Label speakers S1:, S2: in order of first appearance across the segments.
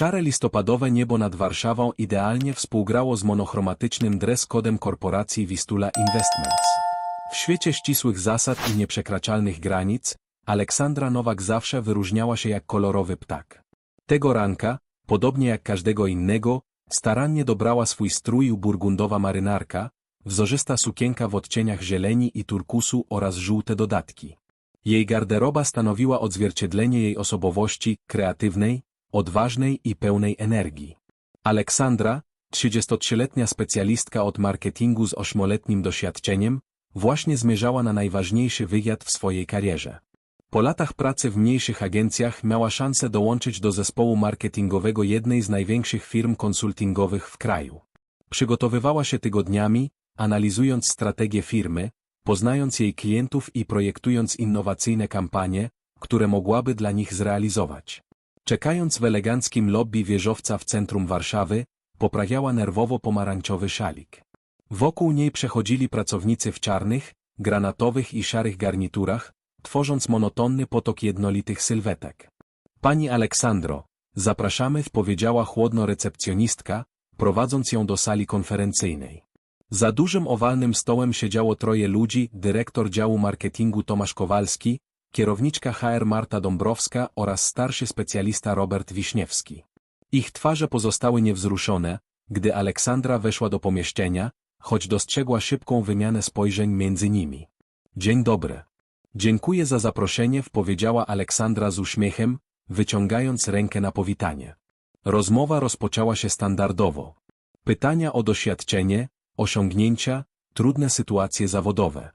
S1: Szare listopadowe niebo nad Warszawą idealnie współgrało z monochromatycznym dress kodem korporacji Vistula Investments. W świecie ścisłych zasad i nieprzekraczalnych granic, Aleksandra Nowak zawsze wyróżniała się jak kolorowy ptak. Tego ranka, podobnie jak każdego innego, starannie dobrała swój strój burgundowa marynarka, wzorzysta sukienka w odcieniach zieleni i turkusu oraz żółte dodatki. Jej garderoba stanowiła odzwierciedlenie jej osobowości kreatywnej, odważnej i pełnej energii. Aleksandra, 33-letnia specjalistka od marketingu z ośmioletnim doświadczeniem, właśnie zmierzała na najważniejszy wywiad w swojej karierze. Po latach pracy w mniejszych agencjach miała szansę dołączyć do zespołu marketingowego jednej z największych firm konsultingowych w kraju. Przygotowywała się tygodniami, analizując strategię firmy, poznając jej klientów i projektując innowacyjne kampanie, które mogłaby dla nich zrealizować. Czekając w eleganckim lobby wieżowca w centrum Warszawy, poprawiała nerwowo pomarańczowy szalik. Wokół niej przechodzili pracownicy w czarnych, granatowych i szarych garniturach, tworząc monotonny potok jednolitych sylwetek. Pani Aleksandro, zapraszamy, powiedziała chłodno recepcjonistka, prowadząc ją do sali konferencyjnej. Za dużym owalnym stołem siedziało troje ludzi, dyrektor działu marketingu Tomasz Kowalski, kierowniczka HR Marta Dąbrowska oraz starszy specjalista Robert Wiśniewski. Ich twarze pozostały niewzruszone, gdy Aleksandra weszła do pomieszczenia, choć dostrzegła szybką wymianę spojrzeń między nimi. Dzień dobry. Dziękuję za zaproszenie, powiedziała Aleksandra z uśmiechem, wyciągając rękę na powitanie. Rozmowa rozpoczęła się standardowo. Pytania o doświadczenie, osiągnięcia, trudne sytuacje zawodowe.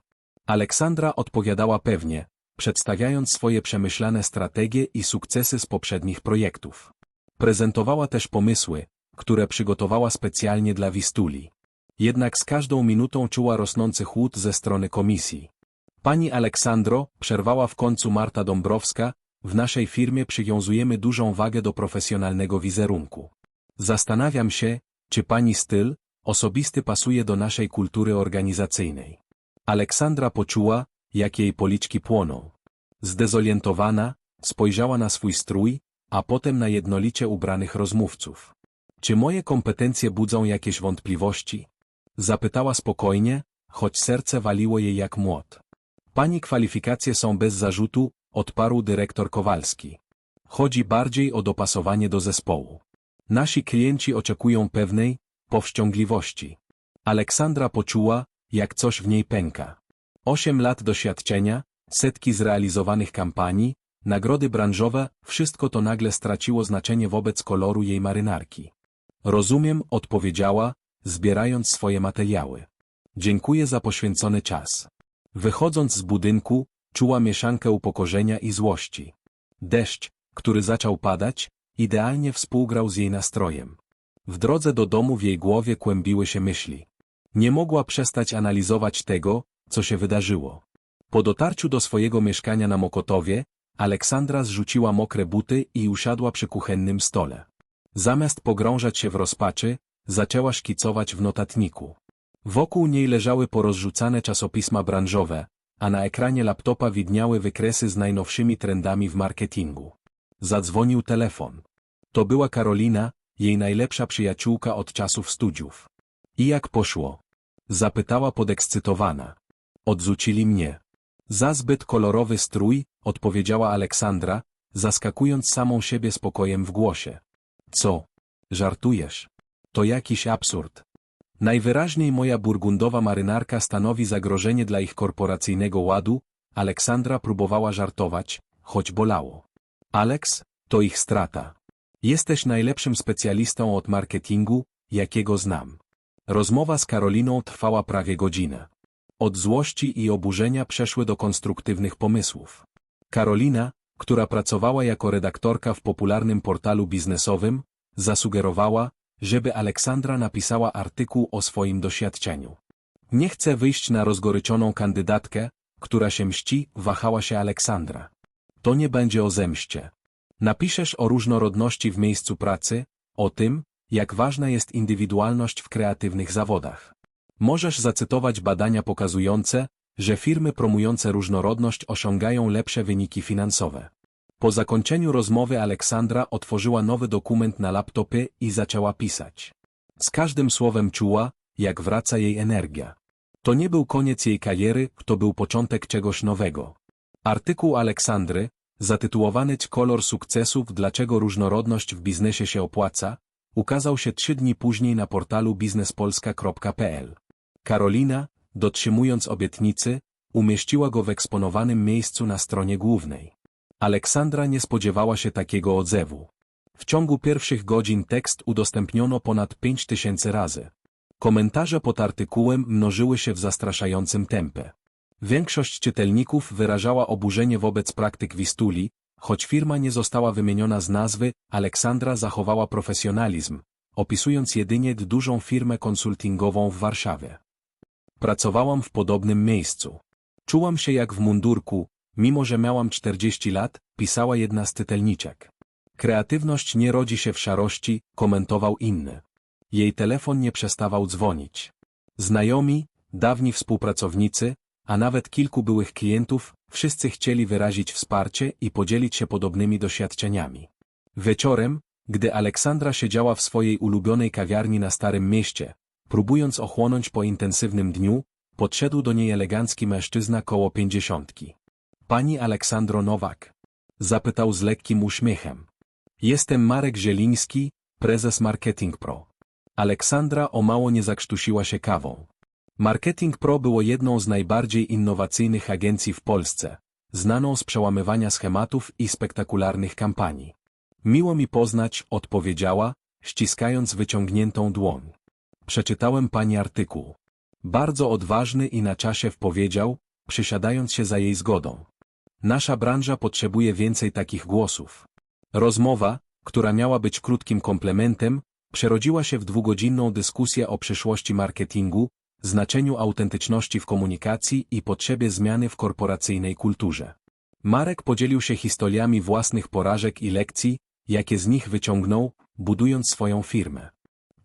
S1: Aleksandra odpowiadała pewnie, przedstawiając swoje przemyślane strategie i sukcesy z poprzednich projektów. Prezentowała też pomysły, które przygotowała specjalnie dla Wistuli. Jednak z każdą minutą czuła rosnący chłód ze strony komisji. Pani Aleksandro, przerwała w końcu Marta Dąbrowska, w naszej firmie przywiązujemy dużą wagę do profesjonalnego wizerunku. Zastanawiam się, czy pani styl, osobisty pasuje do naszej kultury organizacyjnej. Aleksandra poczuła, jak jej policzki płoną. Zdezorientowana, spojrzała na swój strój, a potem na jednolicie ubranych rozmówców. Czy moje kompetencje budzą jakieś wątpliwości? Zapytała spokojnie, choć serce waliło jej jak młot. Pani kwalifikacje są bez zarzutu, odparł dyrektor Kowalski. Chodzi bardziej o dopasowanie do zespołu. Nasi klienci oczekują pewnej powściągliwości. Aleksandra poczuła, jak coś w niej pęka. Osiem lat doświadczenia, setki zrealizowanych kampanii, nagrody branżowe, wszystko to nagle straciło znaczenie wobec koloru jej marynarki. Rozumiem, odpowiedziała, zbierając swoje materiały. Dziękuję za poświęcony czas. Wychodząc z budynku, czuła mieszankę upokorzenia i złości. Deszcz, który zaczął padać, idealnie współgrał z jej nastrojem. W drodze do domu w jej głowie kłębiły się myśli. Nie mogła przestać analizować tego, co się wydarzyło. Po dotarciu do swojego mieszkania na Mokotowie, Aleksandra zrzuciła mokre buty i usiadła przy kuchennym stole. Zamiast pogrążać się w rozpaczy, zaczęła szkicować w notatniku. Wokół niej leżały porozrzucane czasopisma branżowe, a na ekranie laptopa widniały wykresy z najnowszymi trendami w marketingu. Zadzwonił telefon. To była Karolina, jej najlepsza przyjaciółka od czasów studiów. I jak poszło? Zapytała podekscytowana. Odrzucili mnie. Za zbyt kolorowy strój, odpowiedziała Aleksandra, zaskakując samą siebie spokojem w głosie. Co? Żartujesz? To jakiś absurd. Najwyraźniej moja burgundowa marynarka stanowi zagrożenie dla ich korporacyjnego ładu, Aleksandra próbowała żartować, choć bolało. Alex, to ich strata. Jesteś najlepszym specjalistą od marketingu, jakiego znam. Rozmowa z Karoliną trwała prawie godzinę. Od złości i oburzenia przeszły do konstruktywnych pomysłów. Karolina, która pracowała jako redaktorka w popularnym portalu biznesowym, zasugerowała, żeby Aleksandra napisała artykuł o swoim doświadczeniu. Nie chcę wyjść na rozgoryczoną kandydatkę, która się mści, wahała się Aleksandra. To nie będzie o zemście. Napiszesz o różnorodności w miejscu pracy, o tym, jak ważna jest indywidualność w kreatywnych zawodach. Możesz zacytować badania pokazujące, że firmy promujące różnorodność osiągają lepsze wyniki finansowe. Po zakończeniu rozmowy Aleksandra otworzyła nowy dokument na laptopie i zaczęła pisać. Z każdym słowem czuła, jak wraca jej energia. To nie był koniec jej kariery, to był początek czegoś nowego. Artykuł Aleksandry, zatytułowany Kolor sukcesów Dlaczego różnorodność w biznesie się opłaca, ukazał się trzy dni później na portalu biznespolska.pl. Karolina, dotrzymując obietnicy, umieściła go w eksponowanym miejscu na stronie głównej. Aleksandra nie spodziewała się takiego odzewu. W ciągu pierwszych godzin tekst udostępniono ponad 5000 razy. Komentarze pod artykułem mnożyły się w zastraszającym tempie. Większość czytelników wyrażała oburzenie wobec praktyk Wistuli, choć firma nie została wymieniona z nazwy, Aleksandra zachowała profesjonalizm, opisując jedynie dużą firmę konsultingową w Warszawie. Pracowałam w podobnym miejscu. Czułam się jak w mundurku, mimo że miałam 40 lat, pisała jedna z tytelniczek. Kreatywność nie rodzi się w szarości, komentował inny. Jej telefon nie przestawał dzwonić. Znajomi, dawni współpracownicy, a nawet kilku byłych klientów, wszyscy chcieli wyrazić wsparcie i podzielić się podobnymi doświadczeniami. Wieczorem, gdy Aleksandra siedziała w swojej ulubionej kawiarni na Starym Mieście, próbując ochłonąć po intensywnym dniu, podszedł do niej elegancki mężczyzna koło pięćdziesiątki. Pani Aleksandro Nowak? Zapytał z lekkim uśmiechem. Jestem Marek Zieliński, prezes Marketing Pro. Aleksandra o mało nie zakrztusiła się kawą. Marketing Pro było jedną z najbardziej innowacyjnych agencji w Polsce, znaną z przełamywania schematów i spektakularnych kampanii. Miło mi poznać, odpowiedziała, ściskając wyciągniętą dłoń. Przeczytałem pani artykuł. Bardzo odważny i na czasie wpowiedział, przysiadając się za jej zgodą. Nasza branża potrzebuje więcej takich głosów. Rozmowa, która miała być krótkim komplementem, przerodziła się w dwugodzinną dyskusję o przyszłości marketingu, znaczeniu autentyczności w komunikacji i potrzebie zmiany w korporacyjnej kulturze. Marek podzielił się historiami własnych porażek i lekcji, jakie z nich wyciągnął, budując swoją firmę.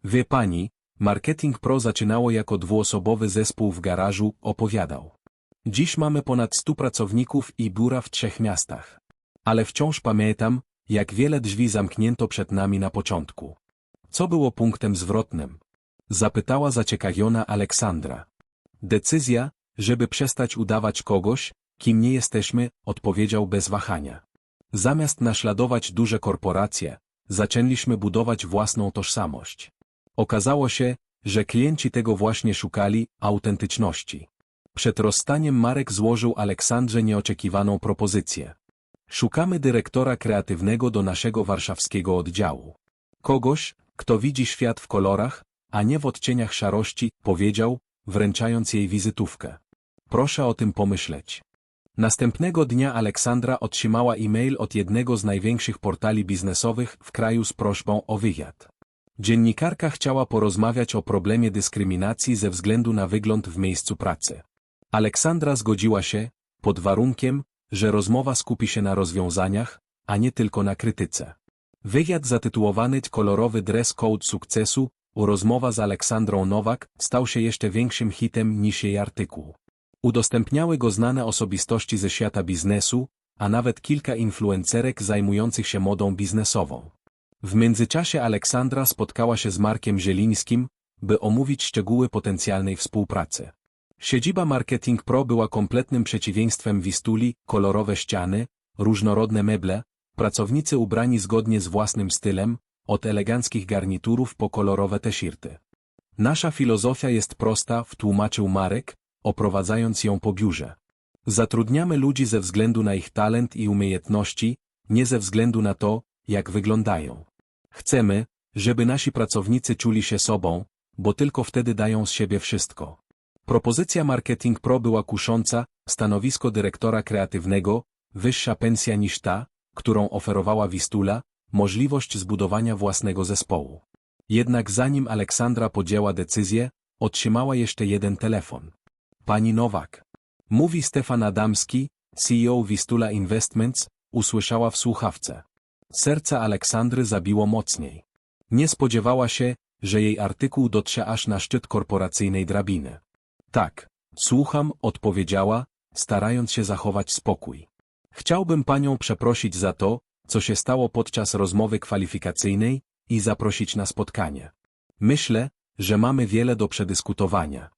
S1: Wie pani, Marketing Pro zaczynało jako dwuosobowy zespół w garażu, opowiadał. Dziś mamy ponad 100 pracowników i biura w trzech miastach. Ale wciąż pamiętam, jak wiele drzwi zamknięto przed nami na początku. Co było punktem zwrotnym? Zapytała zaciekawiona Aleksandra. Decyzja, żeby przestać udawać kogoś, kim nie jesteśmy, odpowiedział bez wahania. Zamiast naśladować duże korporacje, zaczęliśmy budować własną tożsamość. Okazało się, że klienci tego właśnie szukali, autentyczności. Przed rozstaniem Marek złożył Aleksandrze nieoczekiwaną propozycję. Szukamy dyrektora kreatywnego do naszego warszawskiego oddziału. Kogoś, kto widzi świat w kolorach, a nie w odcieniach szarości, powiedział, wręczając jej wizytówkę. Proszę o tym pomyśleć. Następnego dnia Aleksandra otrzymała e-mail od jednego z największych portali biznesowych w kraju z prośbą o wywiad. Dziennikarka chciała porozmawiać o problemie dyskryminacji ze względu na wygląd w miejscu pracy. Aleksandra zgodziła się, pod warunkiem, że rozmowa skupi się na rozwiązaniach, a nie tylko na krytyce. Wywiad zatytułowany Kolorowy dress code sukcesu, rozmowa z Aleksandrą Nowak stał się jeszcze większym hitem niż jej artykuł. Udostępniały go znane osobistości ze świata biznesu, a nawet kilka influencerek zajmujących się modą biznesową. W międzyczasie Aleksandra spotkała się z Markiem Zielińskim, by omówić szczegóły potencjalnej współpracy. Siedziba Marketing Pro była kompletnym przeciwieństwem Wistuli, kolorowe ściany, różnorodne meble, pracownicy ubrani zgodnie z własnym stylem, od eleganckich garniturów po kolorowe t-shirty. Nasza filozofia jest prosta, wtłumaczył Marek, oprowadzając ją po biurze. Zatrudniamy ludzi ze względu na ich talent i umiejętności, nie ze względu na to, jak wyglądają. Chcemy, żeby nasi pracownicy czuli się sobą, bo tylko wtedy dają z siebie wszystko. Propozycja Marketing Pro była kusząca, stanowisko dyrektora kreatywnego, wyższa pensja niż ta, którą oferowała Wistula, możliwość zbudowania własnego zespołu. Jednak zanim Aleksandra podjęła decyzję, otrzymała jeszcze jeden telefon. Pani Nowak. Mówi Stefan Adamski, CEO Wistula Investments, usłyszała w słuchawce. Serce Aleksandry zabiło mocniej. Nie spodziewała się, że jej artykuł dotrze aż na szczyt korporacyjnej drabiny. Tak, słucham, odpowiedziała, starając się zachować spokój. Chciałbym panią przeprosić za to, co się stało podczas rozmowy kwalifikacyjnej i zaprosić na spotkanie. Myślę, że mamy wiele do przedyskutowania.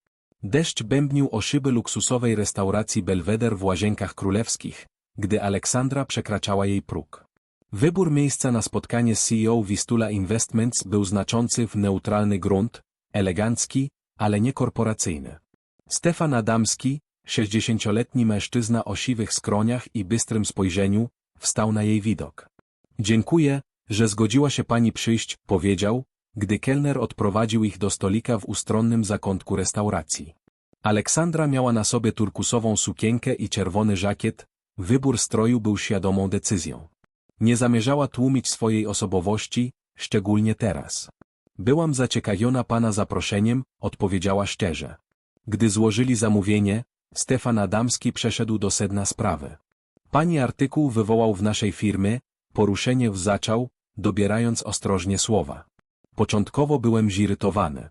S1: Deszcz bębnił o szyby luksusowej restauracji Belweder w Łazienkach Królewskich, gdy Aleksandra przekraczała jej próg. Wybór miejsca na spotkanie CEO Vistula Investments był znaczący w neutralny grunt, elegancki, ale nie korporacyjny. Stefan Adamski, 60-letni mężczyzna o siwych skroniach i bystrym spojrzeniu, wstał na jej widok. Dziękuję, że zgodziła się pani przyjść, powiedział, gdy kelner odprowadził ich do stolika w ustronnym zakątku restauracji. Aleksandra miała na sobie turkusową sukienkę i czerwony żakiet, wybór stroju był świadomą decyzją. Nie zamierzała tłumić swojej osobowości, szczególnie teraz. Byłam zaciekawiona pana zaproszeniem, odpowiedziała szczerze. Gdy złożyli zamówienie, Stefan Adamski przeszedł do sedna sprawy. Pani artykuł wywołał w naszej firmie, poruszenie w zaczął, dobierając ostrożnie słowa. Początkowo byłem zirytowany.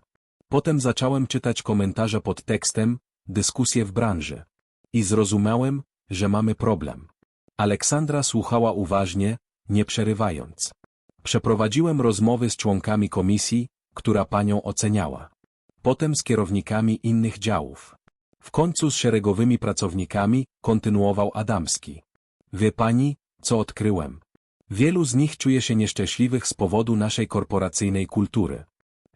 S1: Potem zacząłem czytać komentarze pod tekstem, dyskusje w branży. I zrozumiałem, że mamy problem. Aleksandra słuchała uważnie, nie przerywając. Przeprowadziłem rozmowy z członkami komisji, która panią oceniała. Potem z kierownikami innych działów. W końcu z szeregowymi pracownikami, kontynuował Adamski. Wie pani, co odkryłem? Wielu z nich czuje się nieszczęśliwych z powodu naszej korporacyjnej kultury.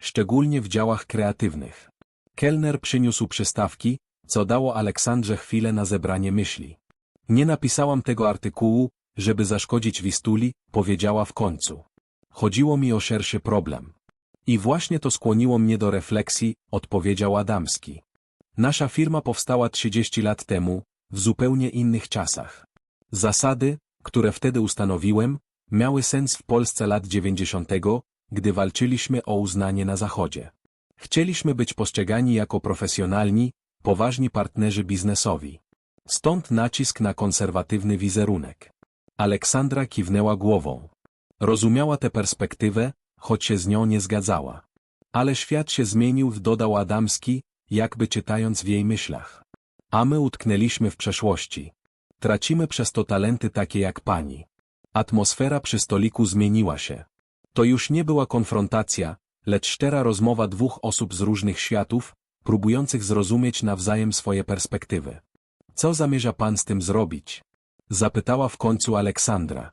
S1: Szczególnie w działach kreatywnych. Kellner przyniósł przystawki, co dało Aleksandrze chwilę na zebranie myśli. Nie napisałam tego artykułu, żeby zaszkodzić Wistuli, powiedziała w końcu. Chodziło mi o szerszy problem. I właśnie to skłoniło mnie do refleksji, odpowiedział Adamski. Nasza firma powstała 30 lat temu, w zupełnie innych czasach. Zasady, które wtedy ustanowiłem, miały sens w Polsce lat 90., gdy walczyliśmy o uznanie na Zachodzie. Chcieliśmy być postrzegani jako profesjonalni, poważni partnerzy biznesowi. Stąd nacisk na konserwatywny wizerunek. Aleksandra kiwnęła głową. Rozumiała tę perspektywę, choć się z nią nie zgadzała. Ale świat się zmienił, dodał Adamski, jakby czytając w jej myślach. A my utknęliśmy w przeszłości. Tracimy przez to talenty takie jak pani. Atmosfera przy stoliku zmieniła się. To już nie była konfrontacja, lecz szczera rozmowa dwóch osób z różnych światów, próbujących zrozumieć nawzajem swoje perspektywy. Co zamierza pan z tym zrobić? Zapytała w końcu Aleksandra.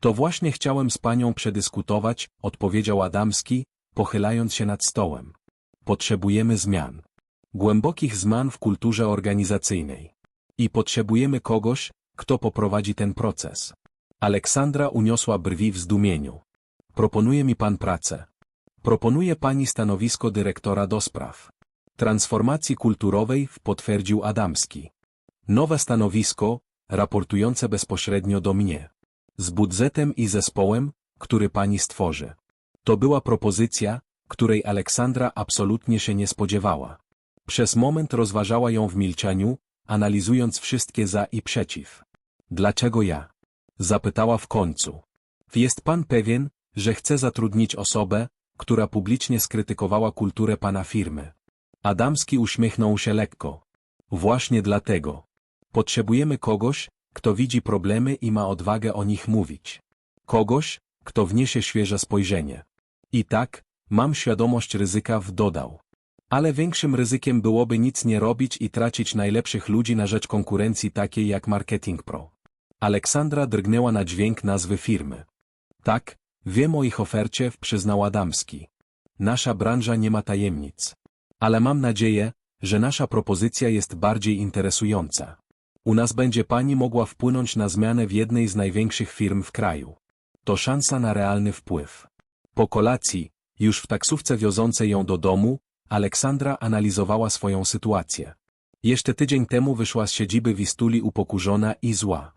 S1: To właśnie chciałem z panią przedyskutować, odpowiedział Adamski, pochylając się nad stołem. Potrzebujemy zmian. Głębokich zmian w kulturze organizacyjnej. I potrzebujemy kogoś, kto poprowadzi ten proces. Aleksandra uniosła brwi w zdumieniu. Proponuje mi pan pracę. Proponuje pani stanowisko dyrektora do spraw transformacji kulturowej, potwierdził Adamski. Nowe stanowisko, raportujące bezpośrednio do mnie. Z budżetem i zespołem, który pani stworzy. To była propozycja, której Aleksandra absolutnie się nie spodziewała. Przez moment rozważała ją w milczeniu, analizując wszystkie za i przeciw. Dlaczego ja? Zapytała w końcu. Jest pan pewien, że chce zatrudnić osobę, która publicznie skrytykowała kulturę pana firmy? Adamski uśmiechnął się lekko. Właśnie dlatego. Potrzebujemy kogoś, kto widzi problemy i ma odwagę o nich mówić. Kogoś, kto wniesie świeże spojrzenie. I tak, mam świadomość ryzyka w dodał. Ale większym ryzykiem byłoby nic nie robić i tracić najlepszych ludzi na rzecz konkurencji takiej jak Marketing Pro. Aleksandra drgnęła na dźwięk nazwy firmy. Tak, wiem o ich ofercie, przyznał Adamski. Nasza branża nie ma tajemnic. Ale mam nadzieję, że nasza propozycja jest bardziej interesująca. U nas będzie pani mogła wpłynąć na zmianę w jednej z największych firm w kraju. To szansa na realny wpływ. Po kolacji, już w taksówce wiozącej ją do domu, Aleksandra analizowała swoją sytuację. Jeszcze tydzień temu wyszła z siedziby Wistuli upokurzona i zła.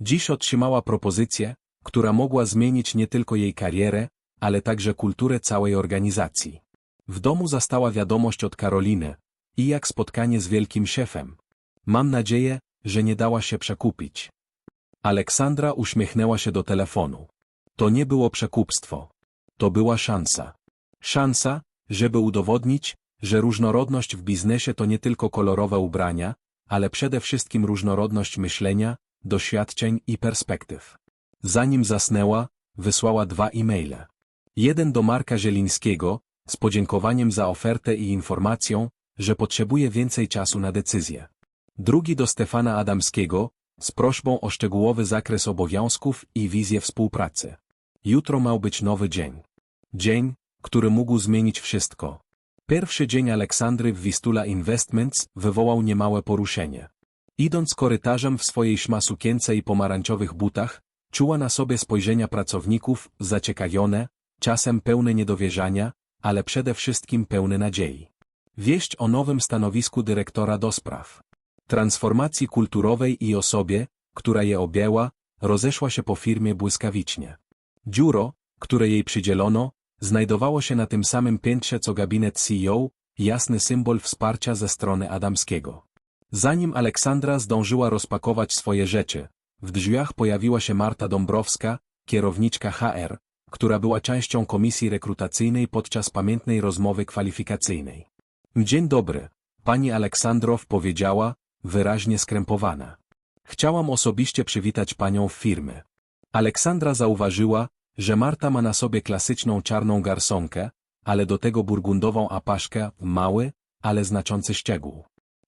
S1: Dziś otrzymała propozycję, która mogła zmienić nie tylko jej karierę, ale także kulturę całej organizacji. W domu zastała wiadomość od Karoliny. I jak spotkanie z wielkim szefem. Mam nadzieję, że nie dała się przekupić. Aleksandra uśmiechnęła się do telefonu. To nie było przekupstwo. To była szansa. Szansa, żeby udowodnić, że różnorodność w biznesie to nie tylko kolorowe ubrania, ale przede wszystkim różnorodność myślenia, doświadczeń i perspektyw. Zanim zasnęła, wysłała dwa e-maile. Jeden do Marka Zielińskiego, z podziękowaniem za ofertę i informacją, że potrzebuje więcej czasu na decyzję. Drugi do Stefana Adamskiego, z prośbą o szczegółowy zakres obowiązków i wizję współpracy. Jutro miał być nowy dzień. Dzień, który mógł zmienić wszystko. Pierwszy dzień Aleksandry w Wistula Investments wywołał niemałe poruszenie. Idąc korytarzem w swojej szmasukience i pomarańczowych butach, czuła na sobie spojrzenia pracowników, zaciekawione, czasem pełne niedowierzania, ale przede wszystkim pełne nadziei. Wieść o nowym stanowisku dyrektora do spraw transformacji kulturowej i osobie, która je objęła, rozeszła się po firmie błyskawicznie. Dziuro, które jej przydzielono, znajdowało się na tym samym piętrze co gabinet CEO, jasny symbol wsparcia ze strony Adamskiego. Zanim Aleksandra zdążyła rozpakować swoje rzeczy, w drzwiach pojawiła się Marta Dąbrowska, kierowniczka HR, która była częścią komisji rekrutacyjnej podczas pamiętnej rozmowy kwalifikacyjnej. Dzień dobry, pani Aleksandrow powiedziała, wyraźnie skrępowana. Chciałam osobiście przywitać panią w firmy. Aleksandra zauważyła, że Marta ma na sobie klasyczną czarną garsonkę, ale do tego burgundową apaszkę, mały, ale znaczący szczegół.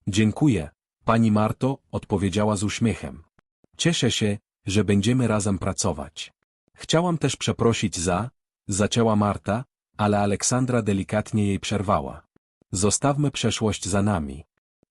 S1: Dziękuję, pani Marto, odpowiedziała z uśmiechem. Cieszę się, że będziemy razem pracować. Chciałam też przeprosić za, zaczęła Marta, ale Aleksandra delikatnie jej przerwała. Zostawmy przeszłość za nami.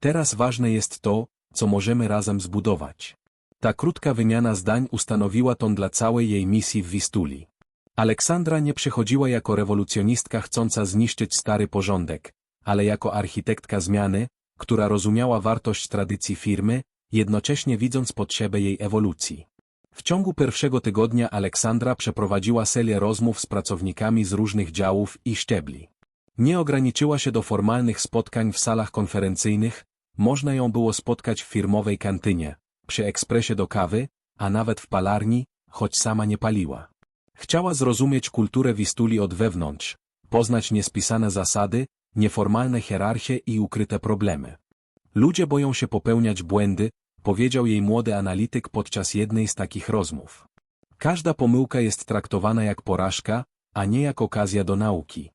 S1: Teraz ważne jest to, co możemy razem zbudować. Ta krótka wymiana zdań ustanowiła ton dla całej jej misji w Wistuli. Aleksandra nie przychodziła jako rewolucjonistka chcąca zniszczyć stary porządek, ale jako architektka zmiany, która rozumiała wartość tradycji firmy, jednocześnie widząc potrzebę jej ewolucji. W ciągu pierwszego tygodnia Aleksandra przeprowadziła serię rozmów z pracownikami z różnych działów i szczebli. Nie ograniczyła się do formalnych spotkań w salach konferencyjnych, można ją było spotkać w firmowej kantynie, przy ekspresie do kawy, a nawet w palarni, choć sama nie paliła. Chciała zrozumieć kulturę Wistuli od wewnątrz, poznać niespisane zasady, nieformalne hierarchie i ukryte problemy. Ludzie boją się popełniać błędy, powiedział jej młody analityk podczas jednej z takich rozmów. Każda pomyłka jest traktowana jak porażka, a nie jak okazja do nauki.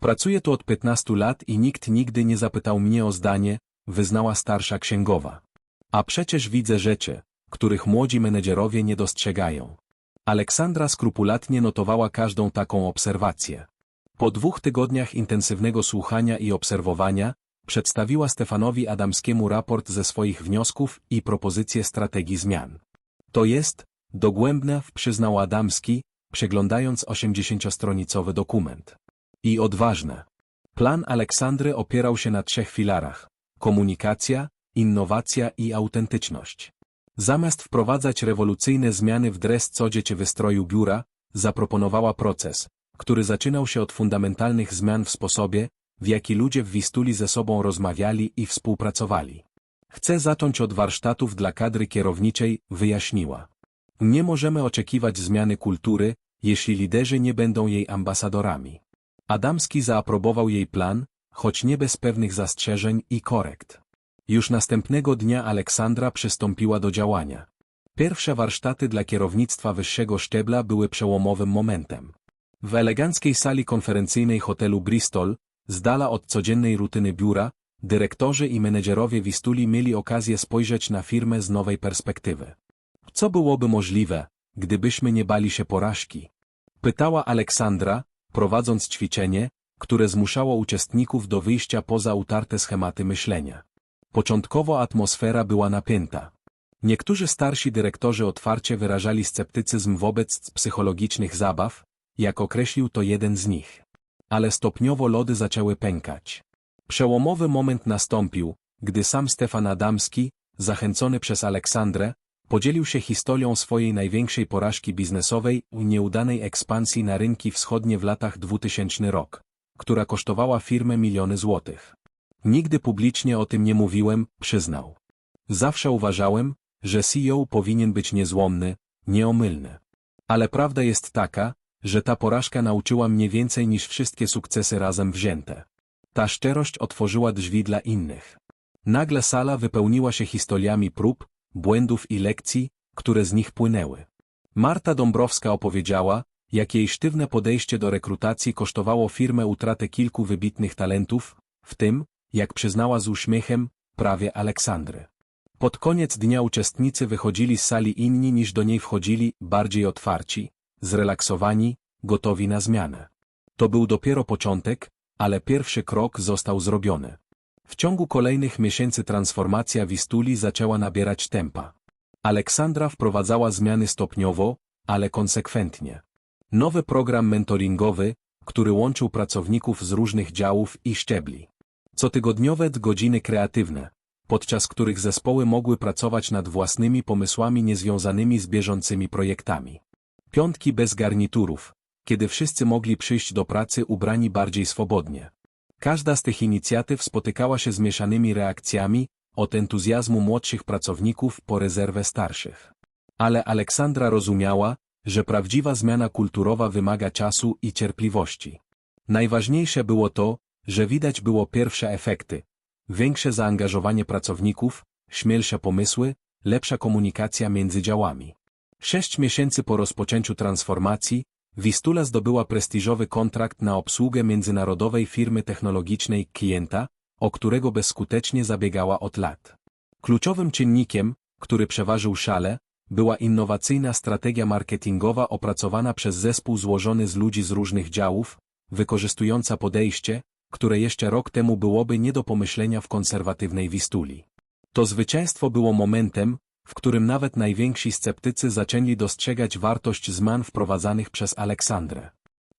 S1: Pracuję tu od 15 lat i nikt nigdy nie zapytał mnie o zdanie, wyznała starsza księgowa. A przecież widzę rzeczy, których młodzi menedżerowie nie dostrzegają. Aleksandra skrupulatnie notowała każdą taką obserwację. Po dwóch tygodniach intensywnego słuchania i obserwowania, przedstawiła Stefanowi Adamskiemu raport ze swoich wniosków i propozycje strategii zmian. To jest, dogłębne, przyznał Adamski, przeglądając 80-stronicowy dokument. I odważne. Plan Aleksandry opierał się na trzech filarach komunikacja, innowacja i autentyczność. Zamiast wprowadzać rewolucyjne zmiany w dres-codzie czy wystroju biura, zaproponowała proces, który zaczynał się od fundamentalnych zmian w sposobie, w jaki ludzie w Wistuli ze sobą rozmawiali i współpracowali. Chcę zacząć od warsztatów dla kadry kierowniczej, wyjaśniła. Nie możemy oczekiwać zmiany kultury, jeśli liderzy nie będą jej ambasadorami. Adamski zaaprobował jej plan, choć nie bez pewnych zastrzeżeń i korekt. Już następnego dnia Aleksandra przystąpiła do działania. Pierwsze warsztaty dla kierownictwa wyższego szczebla były przełomowym momentem. W eleganckiej sali konferencyjnej hotelu Bristol, z dala od codziennej rutyny biura, dyrektorzy i menedżerowie Wistuli mieli okazję spojrzeć na firmę z nowej perspektywy. Co byłoby możliwe, gdybyśmy nie bali się porażki? Pytała Aleksandra, prowadząc ćwiczenie, które zmuszało uczestników do wyjścia poza utarte schematy myślenia. Początkowo atmosfera była napięta. Niektórzy starsi dyrektorzy otwarcie wyrażali sceptycyzm wobec psychologicznych zabaw, jak określił to jeden z nich. Ale stopniowo lody zaczęły pękać. Przełomowy moment nastąpił, gdy sam Stefan Adamski, zachęcony przez Aleksandrę, podzielił się historią swojej największej porażki biznesowej i nieudanej ekspansji na rynki wschodnie w latach 2000 rok która kosztowała firmę miliony złotych. Nigdy publicznie o tym nie mówiłem, przyznał. Zawsze uważałem, że CEO powinien być niezłomny, nieomylny. Ale prawda jest taka, że ta porażka nauczyła mnie więcej niż wszystkie sukcesy razem wzięte. Ta szczerość otworzyła drzwi dla innych. Nagle sala wypełniła się historiami prób, błędów i lekcji, które z nich płynęły. Marta Dąbrowska opowiedziała, jak jej sztywne podejście do rekrutacji kosztowało firmę utratę kilku wybitnych talentów, w tym, jak przyznała z uśmiechem, prawie Aleksandry. Pod koniec dnia uczestnicy wychodzili z sali inni niż do niej wchodzili, bardziej otwarci, zrelaksowani, gotowi na zmianę. To był dopiero początek, ale pierwszy krok został zrobiony. W ciągu kolejnych miesięcy transformacja Wistuli zaczęła nabierać tempa. Aleksandra wprowadzała zmiany stopniowo, ale konsekwentnie. Nowy program mentoringowy, który łączył pracowników z różnych działów i szczebli. Cotygodniowe godziny kreatywne, podczas których zespoły mogły pracować nad własnymi pomysłami niezwiązanymi z bieżącymi projektami. Piątki bez garniturów, kiedy wszyscy mogli przyjść do pracy ubrani bardziej swobodnie. Każda z tych inicjatyw spotykała się z mieszanymi reakcjami, od entuzjazmu młodszych pracowników po rezerwę starszych. Ale Aleksandra rozumiała, że prawdziwa zmiana kulturowa wymaga czasu i cierpliwości. Najważniejsze było to, że widać było pierwsze efekty. Większe zaangażowanie pracowników, śmielsze pomysły, lepsza komunikacja między działami. Sześć miesięcy po rozpoczęciu transformacji, Wistula zdobyła prestiżowy kontrakt na obsługę międzynarodowej firmy technologicznej klienta, o którego bezskutecznie zabiegała od lat. Kluczowym czynnikiem, który przeważył szale, była innowacyjna strategia marketingowa opracowana przez zespół złożony z ludzi z różnych działów, wykorzystująca podejście, które jeszcze rok temu byłoby nie do pomyślenia w konserwatywnej Wistuli. To zwycięstwo było momentem, w którym nawet najwięksi sceptycy zaczęli dostrzegać wartość zmian wprowadzanych przez Aleksandrę.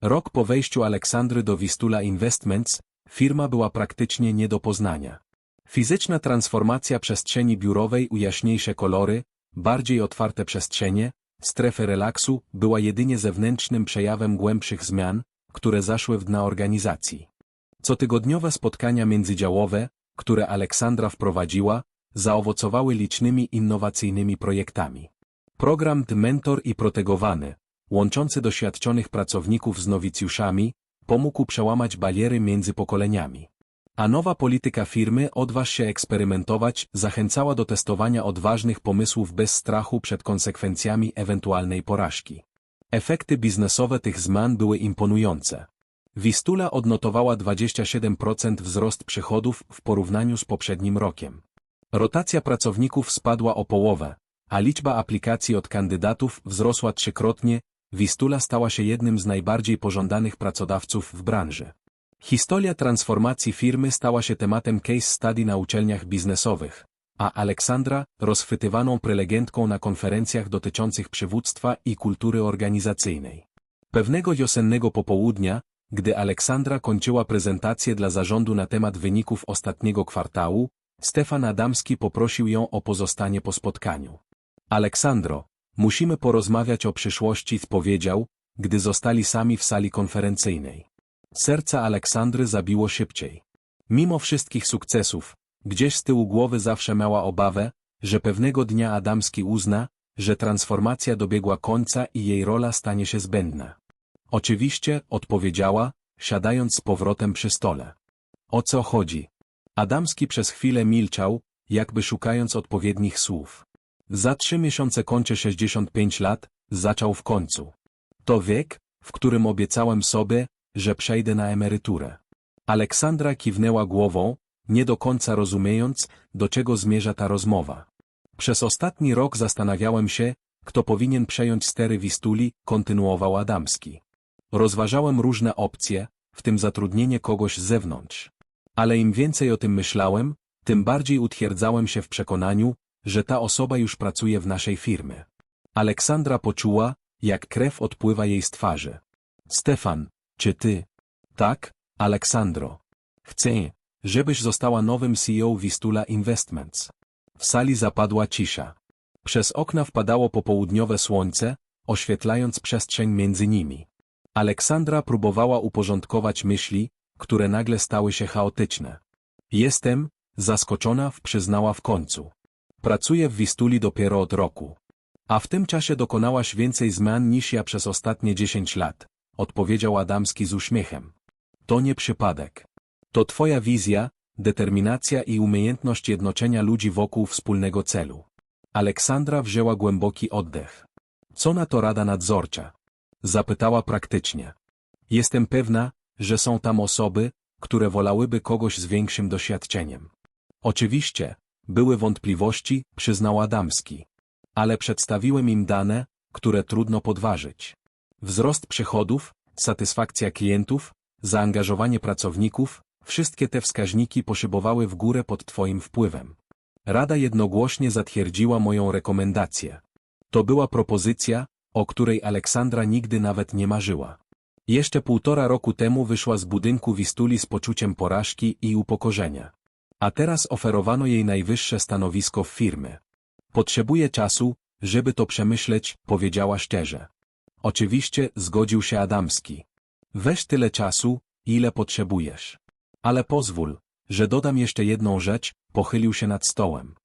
S1: Rok po wejściu Aleksandry do Wistula Investments, firma była praktycznie nie do poznania. Fizyczna transformacja przestrzeni biurowej u jaśniejsze kolory, bardziej otwarte przestrzenie, strefy relaksu była jedynie zewnętrznym przejawem głębszych zmian, które zaszły w dna organizacji. Cotygodniowe spotkania międzydziałowe, które Aleksandra wprowadziła, zaowocowały licznymi innowacyjnymi projektami. Program The Mentor i Protegowany, łączący doświadczonych pracowników z nowicjuszami, pomógł przełamać bariery między pokoleniami. A nowa polityka firmy odważ się eksperymentować, zachęcała do testowania odważnych pomysłów bez strachu przed konsekwencjami ewentualnej porażki. Efekty biznesowe tych zmian były imponujące. Wistula odnotowała 27% wzrost przychodów w porównaniu z poprzednim rokiem. Rotacja pracowników spadła o połowę, a liczba aplikacji od kandydatów wzrosła trzykrotnie, Wistula stała się jednym z najbardziej pożądanych pracodawców w branży. Historia transformacji firmy stała się tematem case study na uczelniach biznesowych, a Aleksandra rozchwytywaną prelegentką na konferencjach dotyczących przywództwa i kultury organizacyjnej. Pewnego wiosennego popołudnia, gdy Aleksandra kończyła prezentację dla zarządu na temat wyników ostatniego kwartału, Stefan Adamski poprosił ją o pozostanie po spotkaniu. Aleksandro, musimy porozmawiać o przyszłości, powiedział, gdy zostali sami w sali konferencyjnej. Serce Aleksandry zabiło szybciej. Mimo wszystkich sukcesów, gdzieś z tyłu głowy zawsze miała obawę, że pewnego dnia Adamski uzna, że transformacja dobiegła końca i jej rola stanie się zbędna. Oczywiście, odpowiedziała, siadając z powrotem przy stole. O co chodzi? Adamski przez chwilę milczał, jakby szukając odpowiednich słów. Za trzy miesiące kończę 65 lat, zaczął w końcu. To wiek, w którym obiecałem sobie, że przejdę na emeryturę. Aleksandra kiwnęła głową, nie do końca rozumiejąc, do czego zmierza ta rozmowa. Przez ostatni rok zastanawiałem się, kto powinien przejąć stery Wistuli, kontynuował Adamski. Rozważałem różne opcje, w tym zatrudnienie kogoś z zewnątrz. Ale im więcej o tym myślałem, tym bardziej utwierdzałem się w przekonaniu, że ta osoba już pracuje w naszej firmie. Aleksandra poczuła, jak krew odpływa jej z twarzy. Stefan, czy ty? Tak, Aleksandro. Chcę, żebyś została nowym CEO Wistula Investments. W sali zapadła cisza. Przez okna wpadało popołudniowe słońce, oświetlając przestrzeń między nimi. Aleksandra próbowała uporządkować myśli, które nagle stały się chaotyczne. Jestem, zaskoczona, przyznała w końcu. Pracuję w Wistuli dopiero od roku. A w tym czasie dokonałaś więcej zmian niż ja przez ostatnie dziesięć lat, odpowiedział Adamski z uśmiechem. To nie przypadek. To twoja wizja, determinacja i umiejętność jednoczenia ludzi wokół wspólnego celu. Aleksandra wzięła głęboki oddech. Co na to rada nadzorcza? Zapytała praktycznie. Jestem pewna, że są tam osoby, które wolałyby kogoś z większym doświadczeniem. Oczywiście, były wątpliwości, przyznał Adamski. Ale przedstawiłem im dane, które trudno podważyć. Wzrost przychodów, satysfakcja klientów, zaangażowanie pracowników, wszystkie te wskaźniki poszybowały w górę pod Twoim wpływem. Rada jednogłośnie zatwierdziła moją rekomendację. To była propozycja, o której Aleksandra nigdy nawet nie marzyła. Jeszcze półtora roku temu wyszła z budynku Wistuli z poczuciem porażki i upokorzenia. A teraz oferowano jej najwyższe stanowisko w firmie. Potrzebuje czasu, żeby to przemyśleć, powiedziała szczerze. Oczywiście, zgodził się Adamski. Weź tyle czasu, ile potrzebujesz. Ale pozwól, że dodam jeszcze jedną rzecz, pochylił się nad stołem.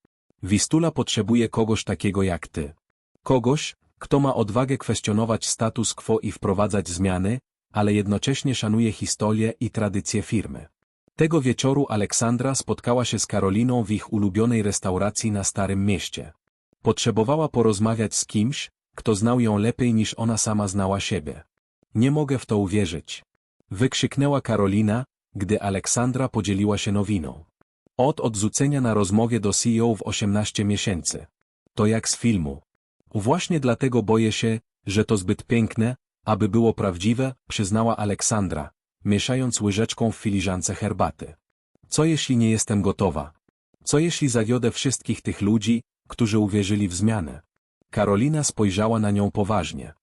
S1: Wistula potrzebuje kogoś takiego jak ty. Kogoś, kto ma odwagę kwestionować status quo i wprowadzać zmiany, ale jednocześnie szanuje historię i tradycje firmy. Tego wieczoru Aleksandra spotkała się z Karoliną w ich ulubionej restauracji na Starym Mieście. Potrzebowała porozmawiać z kimś, kto znał ją lepiej niż ona sama znała siebie. Nie mogę w to uwierzyć. Wykrzyknęła Karolina, gdy Aleksandra podzieliła się nowiną. Od odrzucenia na rozmowie do CEO w 18 miesięcy. To jak z filmu. Właśnie dlatego boję się, że to zbyt piękne, aby było prawdziwe, przyznała Aleksandra, mieszając łyżeczką w filiżance herbaty. Co jeśli nie jestem gotowa? Co jeśli zawiodę wszystkich tych ludzi, którzy uwierzyli w zmianę? Karolina spojrzała na nią poważnie.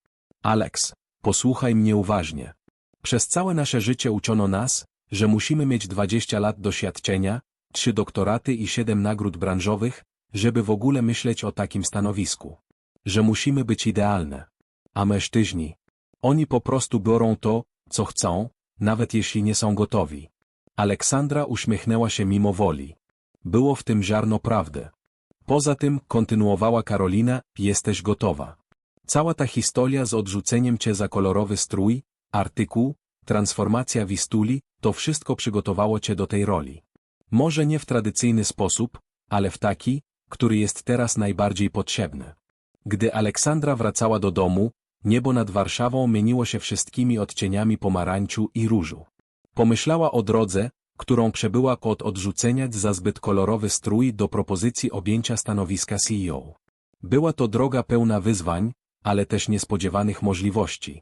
S1: Alex, posłuchaj mnie uważnie. Przez całe nasze życie uczono nas, że musimy mieć 20 lat doświadczenia, trzy doktoraty i siedem nagród branżowych, żeby w ogóle myśleć o takim stanowisku. Że musimy być idealne. A mężczyźni, oni po prostu biorą to, co chcą, nawet jeśli nie są gotowi. Aleksandra uśmiechnęła się mimo woli. Było w tym ziarno prawdy. Poza tym, kontynuowała Karolina, jesteś gotowa. Cała ta historia z odrzuceniem cię za kolorowy strój, artykuł, transformacja Wistuli, to wszystko przygotowało cię do tej roli. Może nie w tradycyjny sposób, ale w taki, który jest teraz najbardziej potrzebny. Gdy Aleksandra wracała do domu, niebo nad Warszawą mieniło się wszystkimi odcieniami pomarańczu i różu. Pomyślała o drodze, którą przebyła od odrzucenia za zbyt kolorowy strój do propozycji objęcia stanowiska CEO. Była to droga pełna wyzwań, ale też niespodziewanych możliwości.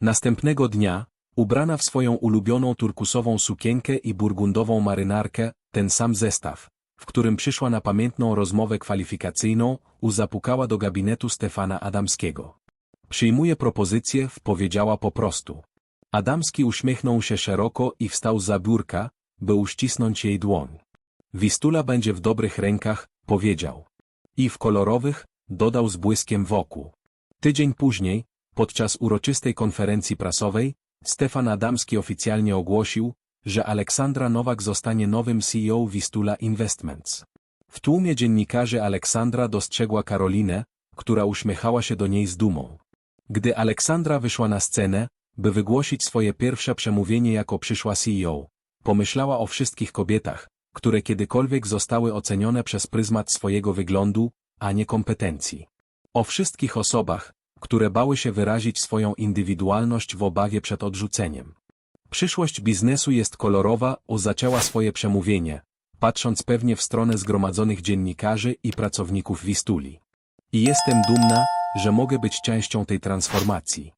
S1: Następnego dnia, ubrana w swoją ulubioną turkusową sukienkę i burgundową marynarkę, ten sam zestaw, w którym przyszła na pamiętną rozmowę kwalifikacyjną, uzapukała do gabinetu Stefana Adamskiego. Przyjmuję propozycję, powiedziała po prostu. Adamski uśmiechnął się szeroko i wstał za biurka, by uścisnąć jej dłoń. Wistula będzie w dobrych rękach, powiedział. I w kolorowych, dodał z błyskiem wokół. Tydzień później, podczas uroczystej konferencji prasowej, Stefan Adamski oficjalnie ogłosił, że Aleksandra Nowak zostanie nowym CEO Wistula Investments. W tłumie dziennikarzy Aleksandra dostrzegła Karolinę, która uśmiechała się do niej z dumą. Gdy Aleksandra wyszła na scenę, by wygłosić swoje pierwsze przemówienie jako przyszła CEO, pomyślała o wszystkich kobietach, które kiedykolwiek zostały ocenione przez pryzmat swojego wyglądu, a nie kompetencji. O wszystkich osobach, które bały się wyrazić swoją indywidualność w obawie przed odrzuceniem. Przyszłość biznesu jest kolorowa, o zaczęła swoje przemówienie, patrząc pewnie w stronę zgromadzonych dziennikarzy i pracowników Wistuli. I jestem dumna, że mogę być częścią tej transformacji.